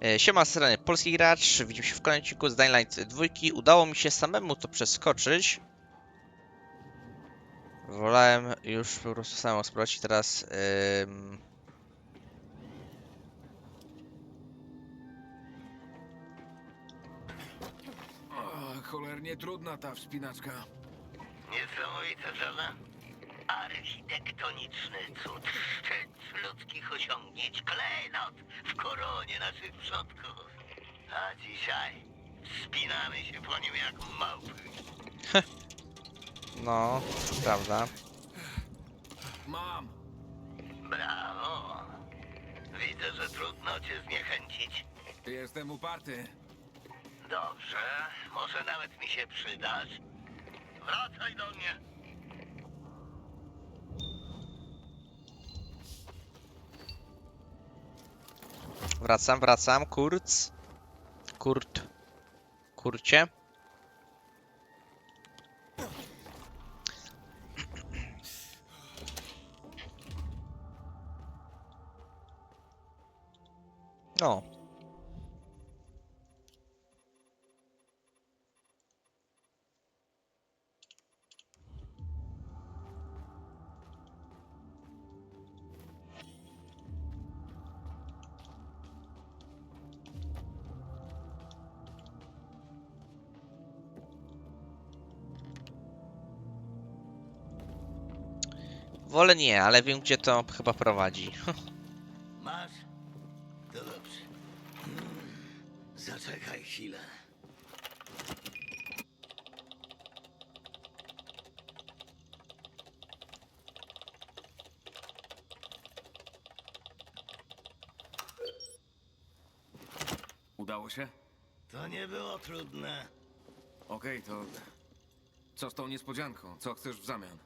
E, Siema, z strony Polski Gracz, widzimy się w kolejnym odcinku z Dying Light 2. Udało mi się samemu to przeskoczyć. Wolałem już po prostu samemu spróbować teraz... ym, O, cholernie trudna ta wspinaczka. Niesamowite, prawda? Architektoniczny cud, szczyt ludzkich osiągnięć, klejnot w koronie naszych przodków. A dzisiaj wspinamy się po nim jak małpy. No, prawda. Mam! Brawo! Widzę, że trudno cię zniechęcić. Jestem uparty. Dobrze, może nawet mi się przydasz. Wracaj do mnie. Wracam, wracam, Kurz. Kurt. Kurcie. O. Wolę nie, ale wiem gdzie to chyba prowadzi. Masz? To dobrze. Hmm, Zaczekaj chwilę. Udało się? To nie było trudne. Okej, to... Co z tą niespodzianką? Co chcesz w zamian?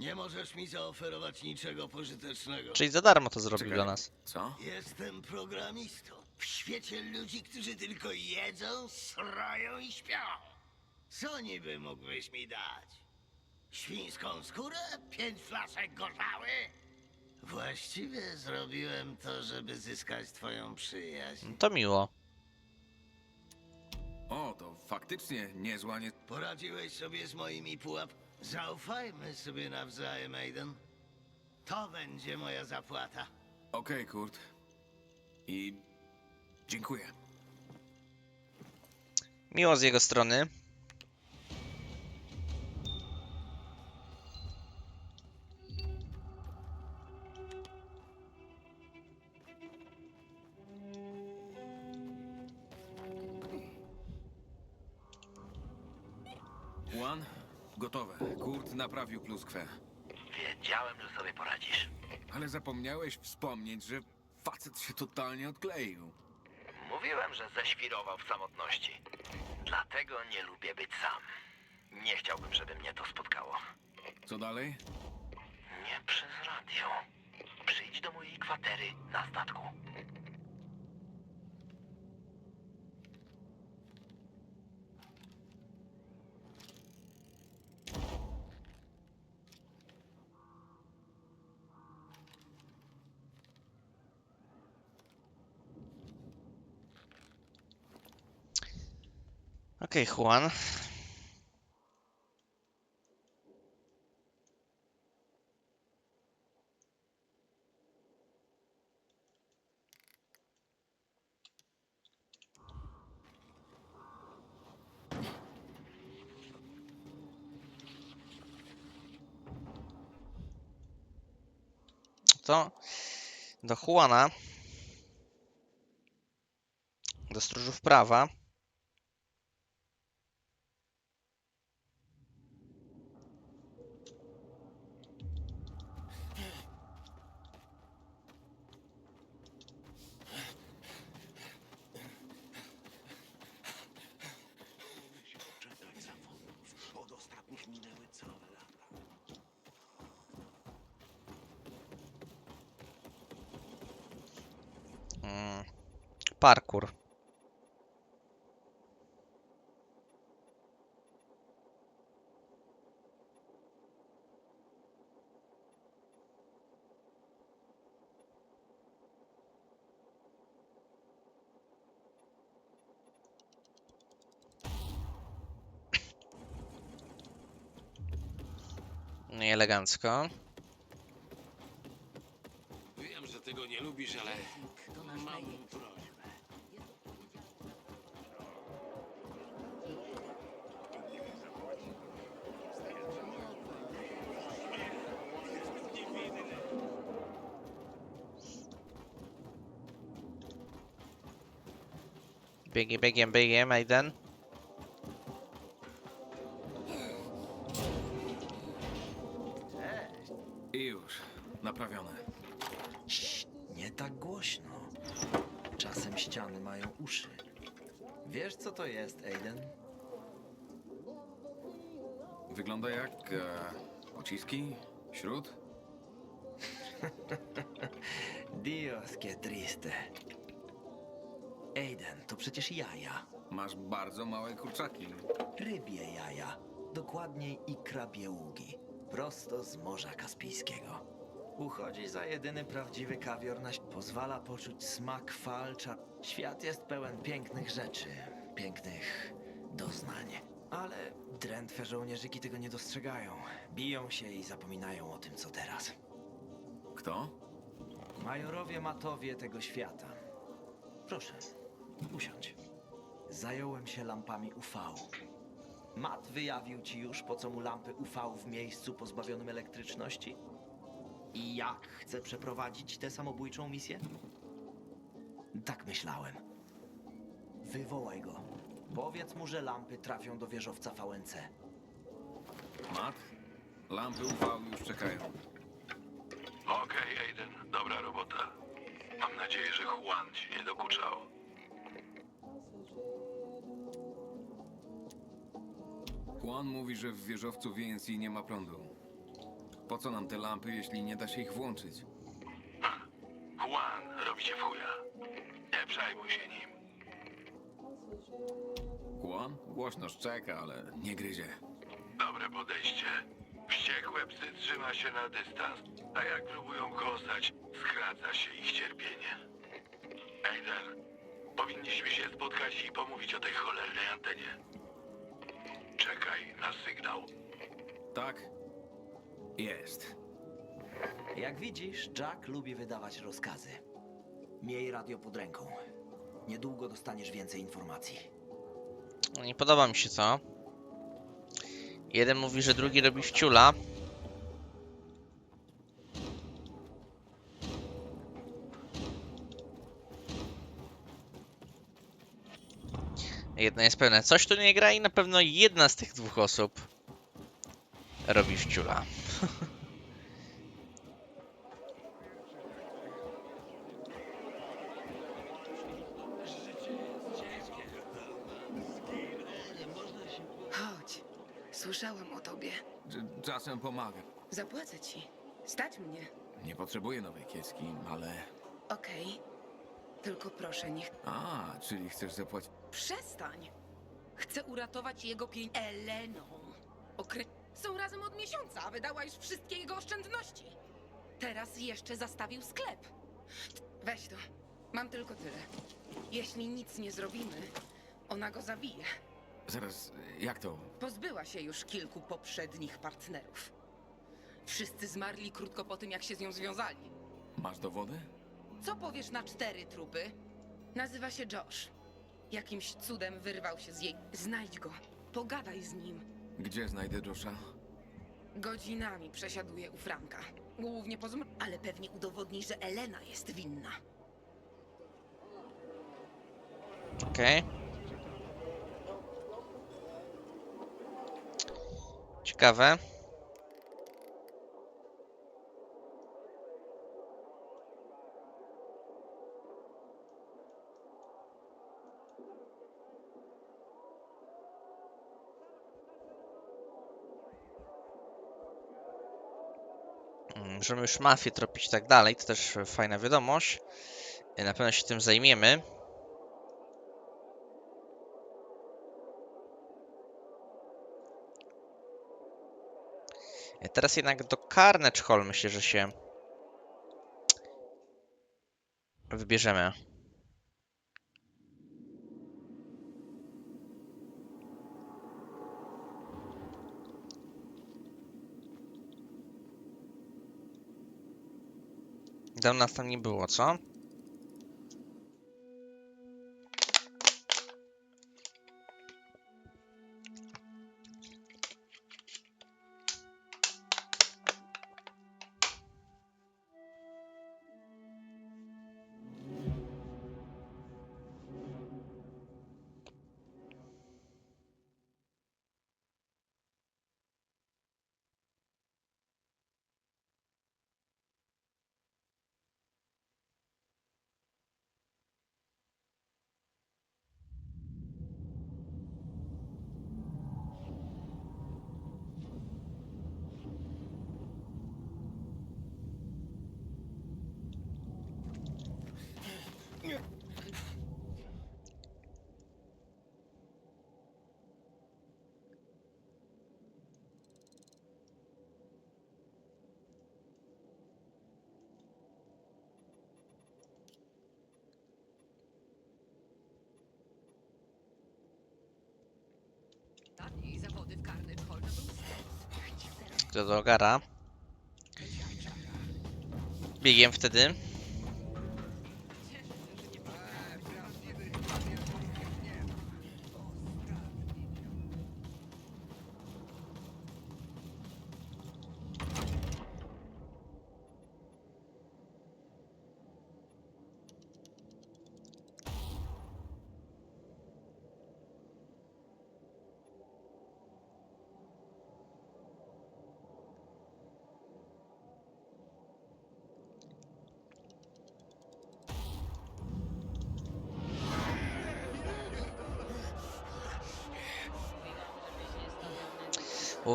Nie możesz mi zaoferować niczego pożytecznego. Czyli za darmo to zrobił Czekaj. dla nas. Co? Jestem programistą. W świecie ludzi, którzy tylko jedzą, srają i śpią. Co niby mógłbyś mi dać? Świńską skórę? Pięć flaszek gorzały? Właściwie zrobiłem to, żeby zyskać twoją przyjaźń. No to miło. O, to faktycznie niezła nie... Poradziłeś sobie z moimi pułap. Zaufajmy sobie nawzajem, Aiden. To będzie moja zapłata. Okej, Kurt. I... Dziękuję. Miło z jego strony. Juan? Gotowe. Kurt naprawił pluskwę. Wiedziałem, że sobie poradzisz. Ale zapomniałeś wspomnieć, że facet się totalnie odkleił. Mówiłem, że zaświrował w samotności. Dlatego nie lubię być sam. Nie chciałbym, żeby mnie to spotkało. Co dalej? Nie przez radio. Przyjdź do mojej kwatery na statku. Okej, Juan. To do Juana. Do stróżów prawa. parkour elegancko. Wiem, że tego nie lubisz, ale mam prośbę. Biegiem, biegiem, biegiem, Aiden. I już. Naprawione. Cii, nie tak głośno. Czasem ściany mają uszy. Wiesz, co to jest, Aiden? Wygląda jak... E, pociski? Śród? Dios, que triste. Aiden, to przecież jaja. Masz bardzo małe kurczaki. Rybie jaja. Dokładniej ikra bieługi. Prosto z Morza Kaspijskiego. Uchodzi za jedyny prawdziwy kawior na. Pozwala poczuć smak falcza. Świat jest pełen pięknych rzeczy, pięknych doznań. Ale drętwe żołnierzyki tego nie dostrzegają. Biją się i zapominają o tym, co teraz. Kto? Majorowie matowie tego świata. Proszę, usiądź. Zająłem się lampami UV. Mat wyjawił ci już, po co mu lampy UV w miejscu pozbawionym elektryczności? I jak chce przeprowadzić tę samobójczą misję? Tak myślałem. Wywołaj go. Powiedz mu, że lampy trafią do wieżowca VNC. Matt? Lampy UV już czekają. Okej, Aiden, dobra robota. Mam nadzieję, że Juan ci nie dokuczał. Juan mówi, że w wieżowcu VNC nie ma prądu. Po co nam te lampy, jeśli nie da się ich włączyć? Juan robi cię w chuja. Nie przejmuj się nim. Juan? Głośno szczeka, ale nie gryzie. Dobre podejście. Wściekłe psy trzyma się na dystans, a jak próbują kąsać, skraca się ich cierpienie. Aiden, powinniśmy się spotkać i pomówić o tej cholernej antenie. Czekaj na sygnał. Tak? Jest. Jak widzisz, Jack lubi wydawać rozkazy. Miej radio pod ręką. Niedługo dostaniesz więcej informacji. No Nie podoba mi się co. Jeden mówi, że drugi robi wciula. Jedno jest pewne, coś tu nie gra i na pewno jedna z tych dwóch osób robi wciula. Chodź. Słyszałam o tobie. Cz- Czasem pomagam. Zapłacę ci. Stać mnie. Nie potrzebuję nowej kiecki, ale... Okej. Tylko proszę, niech... A, czyli chcesz zapłacić... Przestań! Chcę uratować jego pień... Eleną. Okry... Są razem od miesiąca, a wydała już wszystkie jego oszczędności. Teraz jeszcze zastawił sklep. Weź to. Mam tylko tyle. Jeśli nic nie zrobimy, ona go zabije. Zaraz, jak to? Pozbyła się już kilku poprzednich partnerów. Wszyscy zmarli krótko po tym, jak się z nią związali. Masz dowody? Co powiesz na cztery trupy? Nazywa się Josh. Jakimś cudem wyrwał się z jej. Znajdź go. Pogadaj z nim. Gdzie znajdę Josha? Godzinami przesiaduje u Franka. Głównie po zmr... Ale pewnie udowodni, że Elena jest winna. Okej. Ciekawe. Możemy już mafię tropić i tak dalej, to też fajna wiadomość. Na pewno się tym zajmiemy. Teraz jednak do Carnage Hall myślę, że się wybierzemy. Dawno nas tam nie było, co? Do gara. Biegiem wtedy.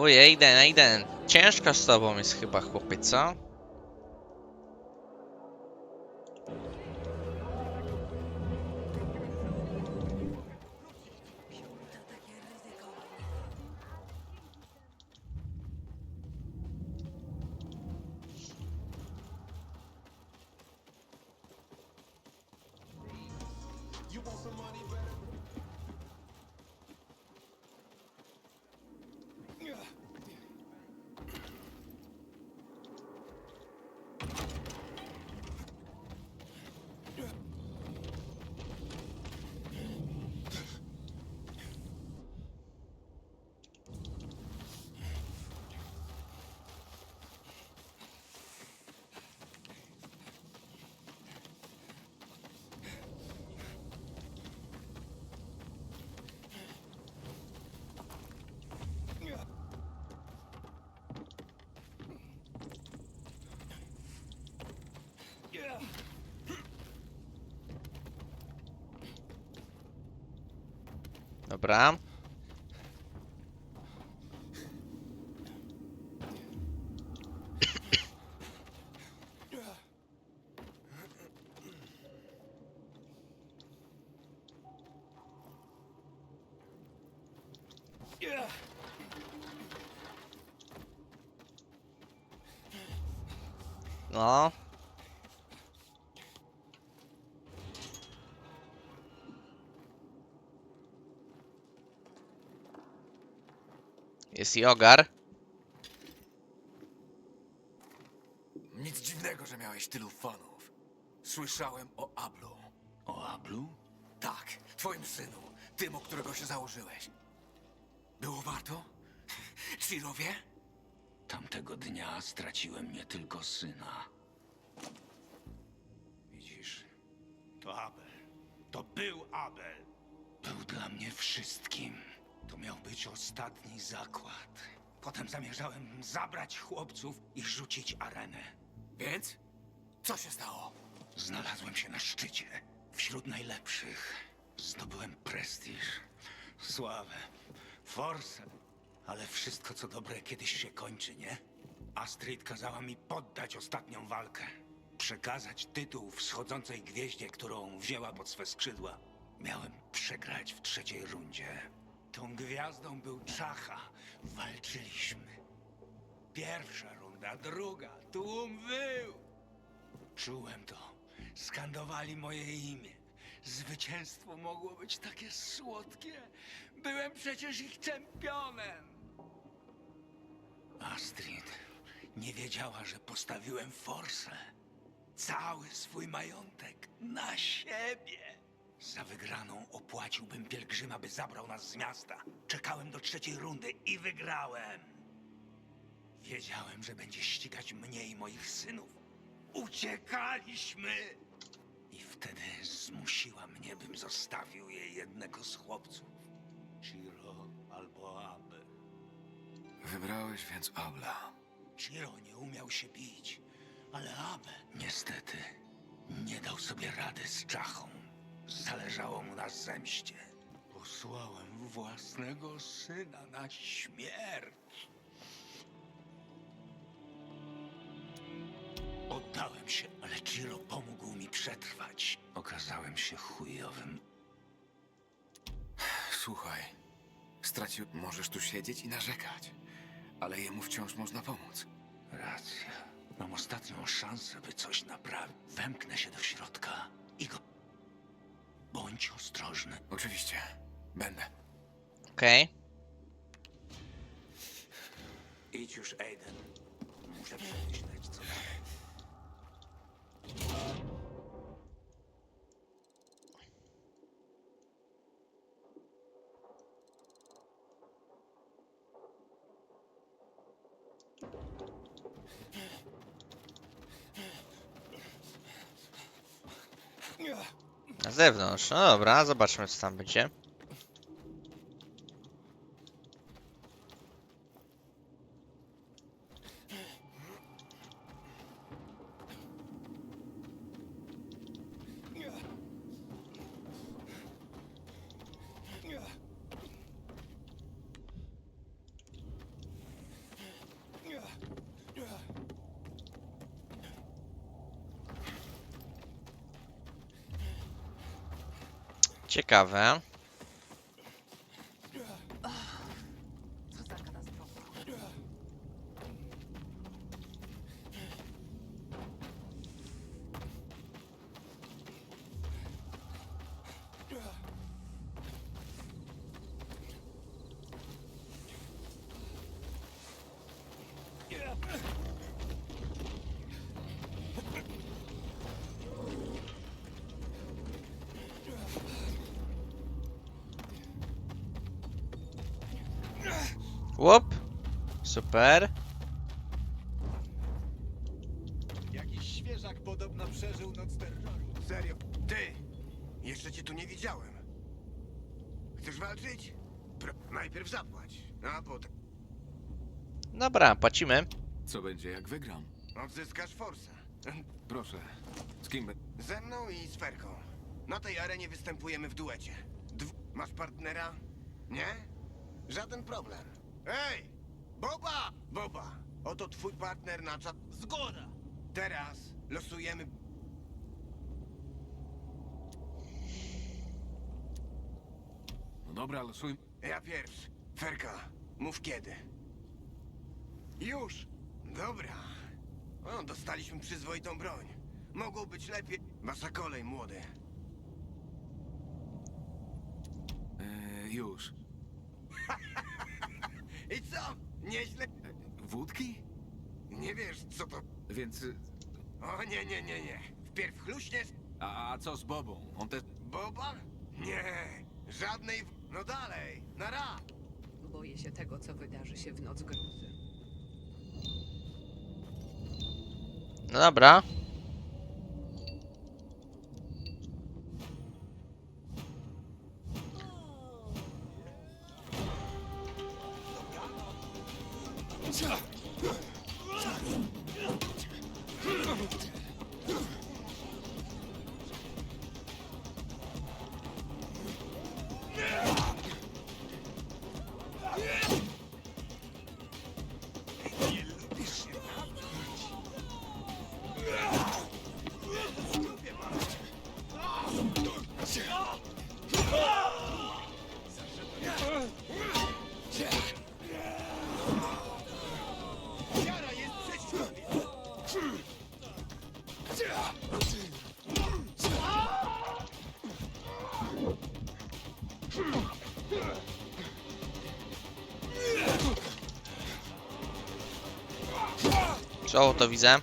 Uj, Aiden, Aiden. Ciężko z tobą jest chyba, chłopie, co? Dobra. No. Jest i ogar. Nic dziwnego, że miałeś tylu fanów. Słyszałem o Ablu. O Ablu? Tak, twoim synu. Tym, o którego się założyłeś. Było warto? Chirowie? Tamtego dnia straciłem nie tylko syna. Widzisz, to Abel. To był Abel. Był dla mnie wszystkim. To miał być ostatni zakład. Potem zamierzałem zabrać chłopców i rzucić arenę. Więc? Co się stało? Znalazłem się na szczycie, wśród najlepszych. Zdobyłem prestiż, sławę, forsę. Ale wszystko, co dobre, kiedyś się kończy, nie? Astrid kazała mi poddać ostatnią walkę. Przekazać tytuł wschodzącej gwieździe, którą wzięła pod swe skrzydła. Miałem przegrać w trzeciej rundzie. Tą gwiazdą był Czacha. Walczyliśmy. Pierwsza runda, druga, tłum wył. Czułem to. Skandowali moje imię. Zwycięstwo mogło być takie słodkie. Byłem przecież ich czempionem. Astrid nie wiedziała, że postawiłem forsę. cały swój majątek na siebie. Za wygraną opłaciłbym pielgrzyma, by zabrał nas z miasta. Czekałem do trzeciej rundy i wygrałem. Wiedziałem, że będzie ścigać mnie i moich synów. Uciekaliśmy! I wtedy zmusiła mnie, bym zostawił jej jednego z chłopców. Ciro albo Abe. Wybrałeś więc Abla. Ciro nie umiał się bić, ale Abe niestety nie dał sobie rady z czachą. Zależało mu na zemście. Posłałem własnego syna na śmierć. Oddałem się, ale Ciro pomógł mi przetrwać. Okazałem się chujowym. Słuchaj, stracił... Możesz tu siedzieć i narzekać, ale jemu wciąż można pomóc. Racja. Mam ostatnią szansę, by coś naprawić. Wemknę się do środka i go... Bądź ostrożny. Oczywiście, będę. Okej. Idź już, Aiden. Muszę przemyśleć, co dalej. Na zewnątrz. No dobra, zobaczmy co tam będzie. Ciekawe. Super. Jakiś świeżak podobno przeżył noc terroru. Serio? Ty! Jeszcze cię tu nie widziałem. Chcesz walczyć? Pro... Najpierw zapłać, a potem Dobra, płacimy. Co będzie, jak wygram? odzyskasz forsę. Proszę, z kim... be- Ze mną i z Ferką. Na tej arenie występujemy w duecie. Dw... Masz partnera? Nie? Żaden problem. Ej! Boba! Boba! Oto twój partner na czat. Zgoda! Teraz losujemy... No dobra, losuj... Ja pierwszy. Ferka, mów kiedy. Już! Dobra. O, dostaliśmy przyzwoitą broń. Mogło być lepiej. Wasza kolej, młody. E, już. I co? Nieźle? Wódki? Nie wiesz, co to... Więc... y, O, nie, nie, nie, nie. Wpierw chluśniesz... A, a co z Bobą? On też... Boba? Nie. Żadnej... w- No dalej. Na raz. Boję się tego, co wydarzy się w noc grozy. No dobra. Czoło to widzę.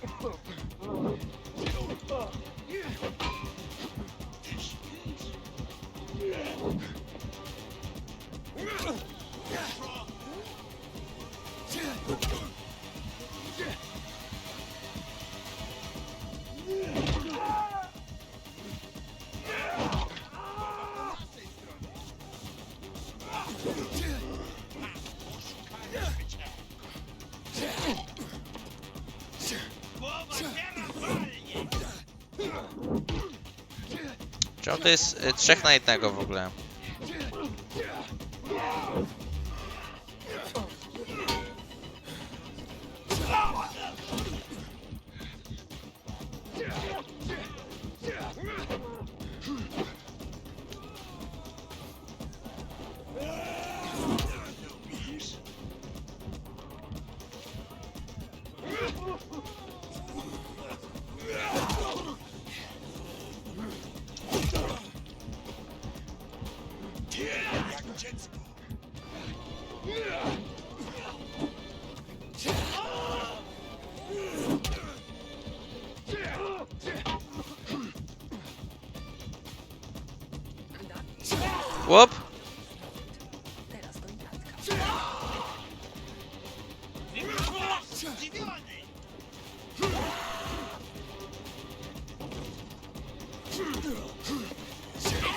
Czemu to jest y, trzech na jednego w ogóle?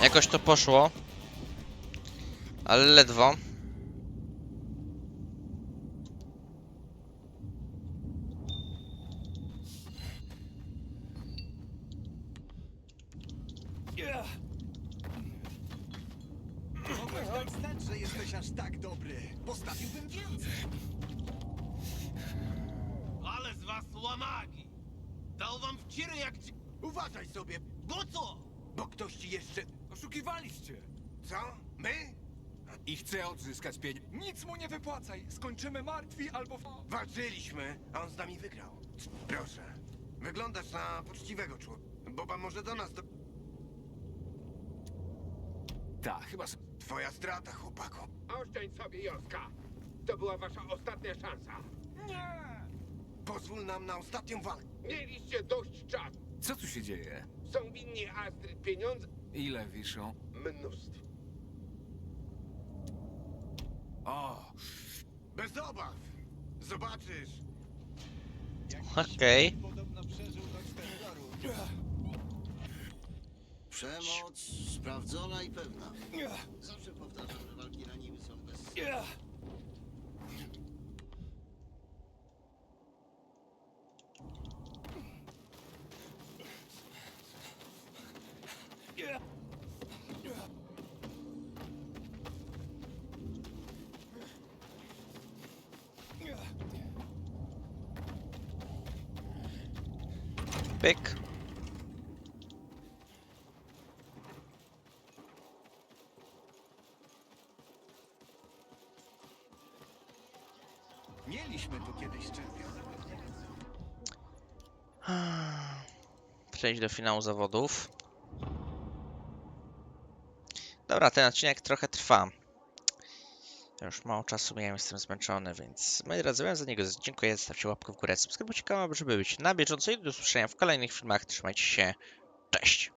Jakoś to poszło. Ale ledwo. Mogłeś dać znać, że jesteś aż tak dobry. Postawiłbym więcej. Ale z was łamagi! Dał wam w ciry jak... ci- Uważaj sobie, Bo co? bo ktoś ci jeszcze... Oszukiwaliście! Co? My? I chcę odzyskać pieniądze. Nic mu nie wypłacaj. Skończymy martwi albo... Walczyliśmy, a on z nami wygrał. Proszę. Wyglądasz na poczciwego człowieka. Boba może do nas do... Tak, chyba s- Twoja strata, chłopaku. Oszczędź sobie, Joska. To była wasza ostatnia szansa. Nie! Pozwól nam na ostatnią walkę. Mieliście dość czasu. Co tu się dzieje? Są winni Astrid pieniądze? Ile wiszą? Mnóstwo. O, Bez obaw. Zobaczysz. Okej. Podobno przeżył dość terroru. Przemoc sprawdzona i pewna. Zawsze powtarzam, że walki na niby są bez... Pyk. Przejść do finału zawodów. Dobra, ten odcinek trochę trwa. Już mało czasu miałem, jestem zmęczony, więc moi drodzy, ja za niego dziękuję, zostawcie łapkę w górę, subskrybujcie kanał, żeby być na bieżąco i do usłyszenia w kolejnych filmach. Trzymajcie się, cześć!